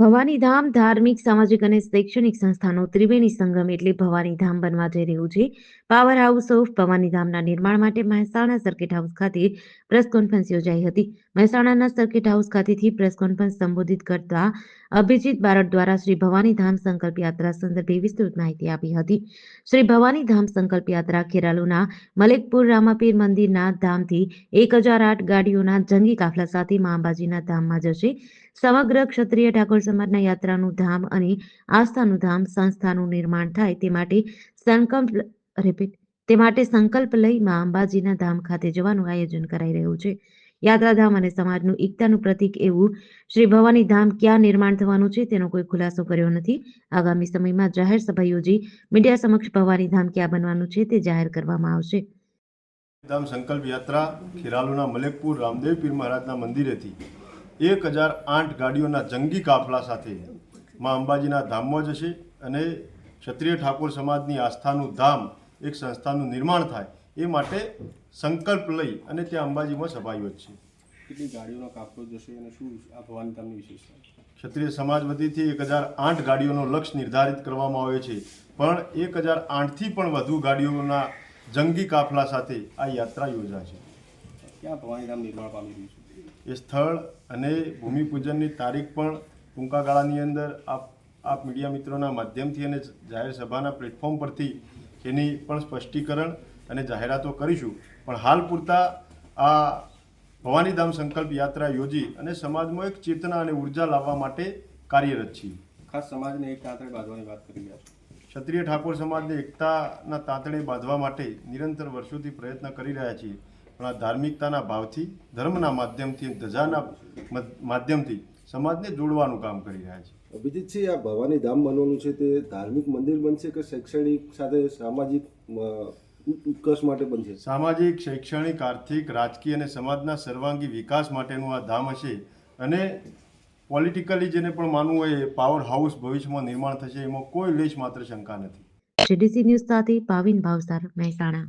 ભવાની ધામ ધાર્મિક, સામાજિક અને શૈક્ષણિક સંસ્થાનો ત્રિવેણી સંગમ એટલે ભવાની ધામ બનવા જઈ રહ્યું છે. પાવર હાઉસ ઓફ ભવાની ધામના નિર્માણ માટે મહેસાણા સર્કિટ હાઉસ ખાતે પ્રેસ કોન્ફરન્સ યોજાઈ હતી. મહેસાણાના સર્કિટ હાઉસ ખાતેથી પ્રેસ કોન્ફરન્સ સંબોધિત કરતા અભિજીત બારડ દ્વારા શ્રી ભવાની ધામ સંકલ્પ યાત્રા સંદર્ભે વિસ્તૃત માહિતી આપી હતી. શ્રી ભવાની ધામ સંકલ્પ યાત્રા ખેરાલુના મલેકપુર રામાપીર મંદિરના ધામથી એક હજાર આઠ ગાડીઓના જંગી કાફલા સાથે મા અંબાજીના ધામમાં જશે. સમગ્ર ક્ષત્રિય ઠાકોર સમાજના યાત્રાનું ધામ અને આસ્થાનું ધામ સંસ્થાનું નિર્માણ થાય તે માટે સંકલ્પ રિપીટ, તે માટે સંકલ્પ લઈ મા અંબાજીના ધામ ખાતે જવાનું આયોજન કરાઈ રહ્યું છે. યાત્રાધામ અને સમાજનું એકતાનું પ્રતીક એવું શ્રી ભવાની ધામ ક્યાં નિર્માણ થવાનું છે તેનો કોઈ ખુલાસો કર્યો નથી. આગામી સમયમાં જાહેર સભા યોજી મીડિયા સમક્ષ ભવાની ધામ ક્યાં બનવાનું છે તે જાહેર કરવામાં આવશે. ધામ સંકલ્પ યાત્રા ખેરાલુના મલેકપુર રામદેવ પીર મહારાજના મંદિરેથી એક હજાર આઠ ગાડીઓના જંગી કાફલા સાથે મા અંબાજીના ધામમાં જશે અને ક્ષત્રિય ઠાકોર સમાજની આસ્થાનું ધામ એક સંસ્થાનું નિર્માણ થાય એ માટે સંકલ્પ લઈ અને ત્યાં અંબાજીમાં સભા યોજશે કેટલી ગાડીઓનો કાફલો જશે અને શું આ ભવાની વિશેષતા? ક્ષત્રિય સમાજ વતીથી એક હજાર આઠ ગાડીઓનો લક્ષ્ય નિર્ધારિત કરવામાં આવ્યો છે. પણ એક હજાર આઠથી પણ વધુ ગાડીઓના જંગી કાફલા સાથે આ યાત્રા યોજાશે. ક્યાં ભવાનીધામ નિર્માણ પામી રહ્યું છે? એ સ્થળ અને ભૂમિપૂજનની તારીખ પણ ટૂંકા ગાળાની અંદર આપ આપ મીડિયા મિત્રોના માધ્યમથી અને જાહેર સભાના પ્લેટફોર્મ પરથી એની પણ સ્પષ્ટીકરણ અને જાહેરાતો કરીશું. પણ હાલ પૂરતા આ ભવાનીધામ સંકલ્પ યાત્રા યોજી અને સમાજમાં એક ચેતના અને ઊર્જા લાવવા માટે કાર્યરત છીએ. ખાસ સમાજને એક તાંતણે બાંધવાની વાત કરી રહ્યા છો. ક્ષત્રિય ઠાકોર સમાજને એકતાના તાંતણે બાંધવા માટે નિરંતર વર્ષોથી પ્રયત્ન કરી રહ્યા છીએ. પણ આ ધાર્મિકતાના ભાવથી ધર્મના માધ્યમથી ધજાના માધ્યમથી સમાજને જોડવાનું કામ કરી રહ્યા છે અભિજીત છે આ ભવાની ધામ બનવાનું છે તે ધાર્મિક મંદિર બનશે કે શૈક્ષણિક સાથે સામાજિક ઉત્કર્ષ માટે બનશે સામાજિક શૈક્ષણિક આર્થિક રાજકીય અને સમાજના સર્વાંગી વિકાસ માટેનું આ ધામ હશે અને પોલિટિકલી જેને પણ માનવું હોય એ પાવર હાઉસ ભવિષ્યમાં નિર્માણ થશે એમાં કોઈ લેશ માત્ર શંકા નથી. જીડીસી ન્યૂઝ સાથે પાવિન ભાવસાર મહેસાણા.